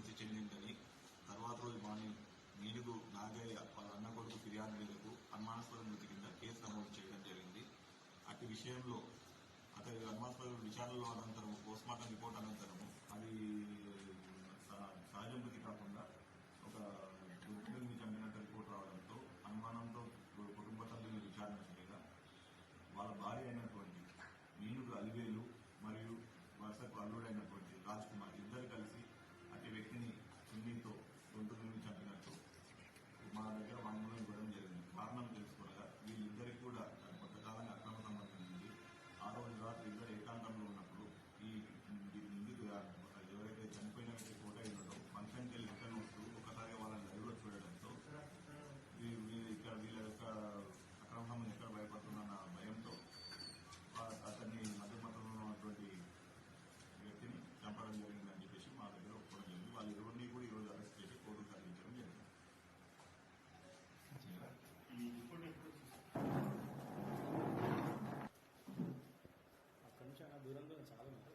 మృతి చెందిందని తర్వాత రోజు మార్నింగ్ మీనుగు నాగయ్య వాళ్ళ అన్న కొడుకు ఫిర్యాదు మేరకు అనుమానాస్పద మృతి కింద కేసు నమోదు చేయడం జరిగింది. అటు విషయంలో అతని అనుమానాస్పద విచారణలో అనంతరం పోస్ట్మార్టం రిపోర్ట్ అనంతరము అది సహజ మృతి కాకుండా ఒక గుర్తుని చంపినట్టు రిపోర్ట్ రావడంతో అనుమానంతో కుటుంబ సభ్యులు విచారణ చేయగా వాళ్ళ భార్య అయినటువంటి మీనుగు అలివేలు మరియు వరుసకు అల్లుడైనటువంటి సందర్భంగా చాలా